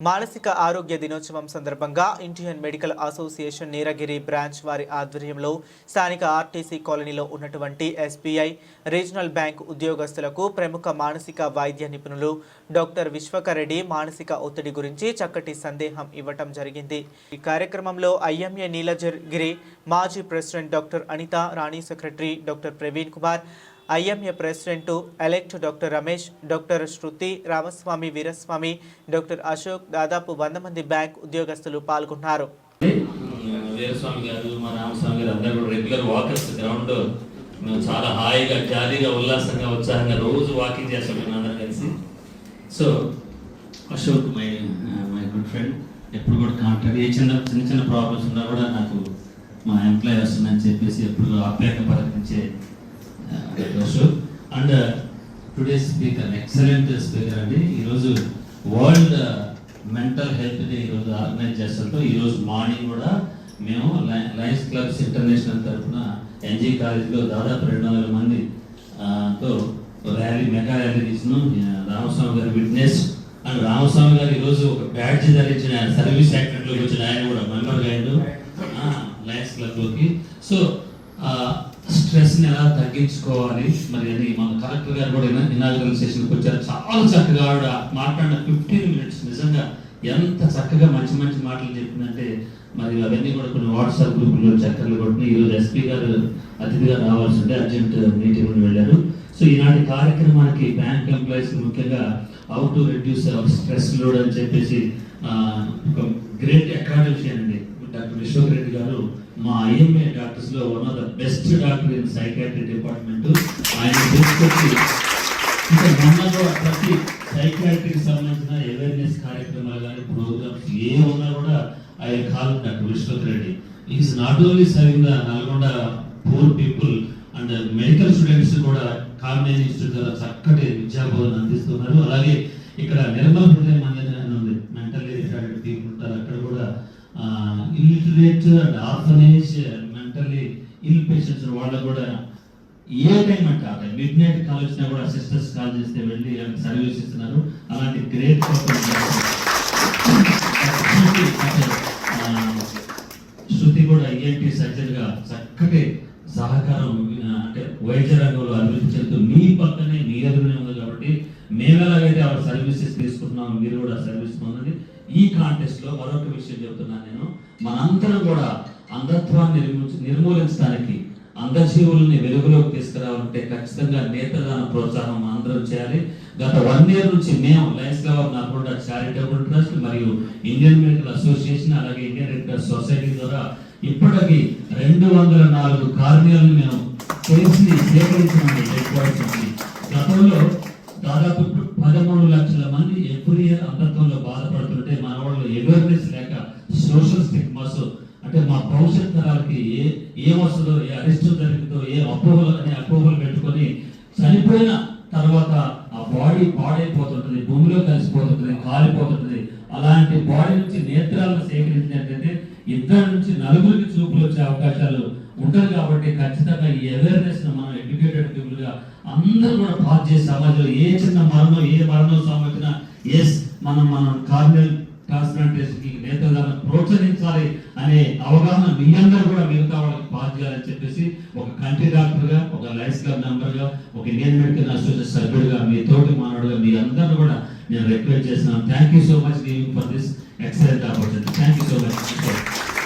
మానసిక ఆరోగ్య దినోత్సవం సందర్భంగా Indian Medical Association Nilgiri branch వారి ఆధ్వర్యంలో స్థానిక ఆర్టీసీ కాలనీలో ఉన్నటువంటి ఎస్బీఐ రీజనల్ బ్యాంక్ ఉద్యోగస్తులకు ప్రముఖ మానసిక వైద్య నిపుణులు డాక్టర్ విశ్వకరెడ్డి మానసిక ఒత్తిడి గురించి చక్కటి సందేహం ఇవ్వటం జరిగింది. ఈ కార్యక్రమంలో ఐఎంఏ నీలగిరి మాజీ president doctor Anitha Rani secretary doctor Praveen Kumar IMA president elect doctor Ramesh doctor Shruti Ramaswamy Veeraswamy doctor Ashok దాదాపు వంద మంది బ్యాంక్ ఉద్యోగస్తులు పాల్గొన్నారు. వీరస్వామి గారు మా రామస్వామి గారు అందరూ కూడా రెగ్యులర్ వాకర్స్ గ్రౌండ్ మేము చాలా హాయిగా జాలీగా ఉల్లాసంగా ఉత్సాహంగా రోజు వాకింగ్ చేస్తాం మేము అందరం కలిసి. So Ashok my my good friend ఎప్పుడు కూడా కాంటాక్ట్ ఏ చిన్న చిన్న చిన్న ప్రాబ్లమ్స్ ఉన్నా కూడా నాకు మా ఎంప్లాయర్స్ వస్తుందని చెప్పేసి ఎప్పుడు ఆప్యాయంగా ప్రకటించే and today speaker excellent speaker అండి. ఈరోజు వరల్డ్ మెంటల్ హెల్త్ డే ఈరోజు ఆర్గనైజ్ చేస్తుంటాం ఈరోజు మార్నింగ్ కూడా మేము లయ- లయన్స్ క్లబ్స్ ఇంటర్నేషనల్ తరఫున ఎన్జీ కాలేజ్లో దాదాపు రెండు వందల మంది తో ర్యాలీ మెగా ర్యాలీ తీసిన రామస్వామి గారి విట్నెస్. అండ్ రామస్వామి గారు ఈరోజు ఒక బ్యాడ్జ్ ధరించిన ఆయన సర్వీస్ యాక్టర్లోకి వచ్చిన ఆయన కూడా మెంబర్ అయ్యాడు. లయన్స్ క్లబ్లోకి. సో స్ట్రెస్ని ఎలా తగ్గించుకోవాలి మరి అని మన కలెక్టర్ గారు కూడా ఇనాగ్రల్ సెషన్కి వచ్చారు. చాలా చక్కగా ఆవిడ మాట్లాడిన ఫిఫ్టీన్ మినిట్స్ నిజంగా ఎంత చక్కగా మంచి మంచి మాటలు చెప్పిందంటే మరి అవన్నీ కూడా కొన్ని వాట్సాప్ గ్రూపుల్లో చక్కర్లు కొట్టిన ఈరోజు ఎస్పీ గారు అతిథిగా రావాల్సి ఉంటే అర్జెంట్ మీటింగ్ వెళ్ళారు. సో ఈనాటి కార్యక్రమానికి బ్యాంక్ ఎంప్లాయీస్ ముఖ్యంగా how to reduce our stress load అని చెప్పేసి ఒక గ్రేట్ అకాడమిషియన్ అండి డాక్టర్ విశ్వక్ రెడ్డి గారు మా IMA డాక్టర్స్లో one of the best doctor in psychiatry department ఆయన తీసుకొచ్చి ఇంకా ప్రతి సైకాట్రీకి సంబంధించిన అవేర్నెస్ కార్యక్రమాలు కానీ ప్రోగ్రామ్స్ ఏ ఉన్నా కూడా ఆయన call doctor Vishwak Reddy is not only serving the Nalgonda poor people and medical students కూడా కామినేని ఇన్స్టిట్యూట్ ద్వారా చక్కటి విద్యాబోధన అందిస్తున్నారు. అలాగే ఇక్కడ నిర్మల్ హృదయం అనేది illiterate and orphanage mentally ill patients వాళ్ళకు కూడా ఏ టైం అంటే ఆ టైం మిడ్ నైట్ కాల్ వచ్చినా కూడా సిస్టర్స్ కాల్ చేస్తే వెళ్ళి సర్వీస్ ఇస్తున్నారు. అలాంటి గ్రేట్ శృతి కూడా ఈఎన్టీ సర్జరీగా చక్కటి సహకారం అంటే వైద్య రంగంలో అభివృద్ధి చెందుతూ మీ పక్కనే మీ ఎదురునే ఉంది కాబట్టి మేము ఎలాగైతే ఆ సర్వీసెస్ తీసుకుంటున్నాం మీరు కూడా సర్వీస్ పొందండి. ఈ కాంటెస్ట్లో మరొక విషయం చెప్తున్నాను నేను. మనందరం కూడా అంధత్వాన్ని నిర్మూలించడానికి అంధజీవుల్ని వెలుగులోకి తీసుకురావాలంటే ఖచ్చితంగా నేత్రదాన ప్రోత్సాహం అందరం చేయాలి. గత వన్ ఇయర్ నుంచి మేము Lions Club of Nalgonda charitable trust మరియు ఇండియన్ మెడికల్ అసోసియేషన్ అలాగే ఇండియన్ రెడ్ క్రాస్ సొసైటీ ద్వారా ఇప్పటికి రెండు వందల నాలుగు కార్మికులను మేము చేసి సేకరించినాము గతంలో దాదాపు పదమూడు లక్షల మంది ఎవ్రీ ఇయర్ అంధత్వంలో బాధపడుతుంటే మన వాళ్ళు అవేర్నెస్ లేక సోషల్ స్టిగ్మాస్ అంటే మా భవిష్యత్ తరాలకి ఏ ఏమొస్తుందో ఏ అరిష్టం జరుగుతుందో ఏ అపోహలు అనే అపోహలు పెట్టుకొని చనిపోయిన తర్వాత ఆ బాడీ పాడైపోతుంటుంది భూమిలో కలిసిపోతుంటుంది కాలిపోతుంటుంది. అలాంటి బాడీ నుంచి నేత్రాలను సేకరించినట్లయితే ఇద్దరు నుంచి నలుగురికి చూపులు వచ్చే అవకాశాలు ఉంటుంది కాబట్టి ఖచ్చితంగా ఈ అవేర్నెస్ మనం ఎడ్యుకేటెడ్ పీపుల్గా అందరూ కూడా పాస్ చేసి సమాజంలో ఏ చిన్న మరణం ఏ మరణం సంబంధించిన ఎస్ మనం మనం కార్నల్ ట్రాన్స్ప్లాంటేషన్కి కి ప్రోత్సహించాలి అనే అవగాహన మీ అందరూ కూడా మిగతా వాళ్ళకి పాస్ చేయాలని చెప్పేసి ఒక కంట్రీ డాక్టర్గా ఒక లైఫ్ క్లబ్ మెంబర్గా ఒక ఇండియన్ మెడికల్ అసోసియేషన్ సభ్యుడిగా మీ తోటి మానవుడుగా మీ అందరూ కూడా నేను రిక్వెస్ట్ చేస్తున్నాను. Thank you so much giving for this excellent opportunity thank you so much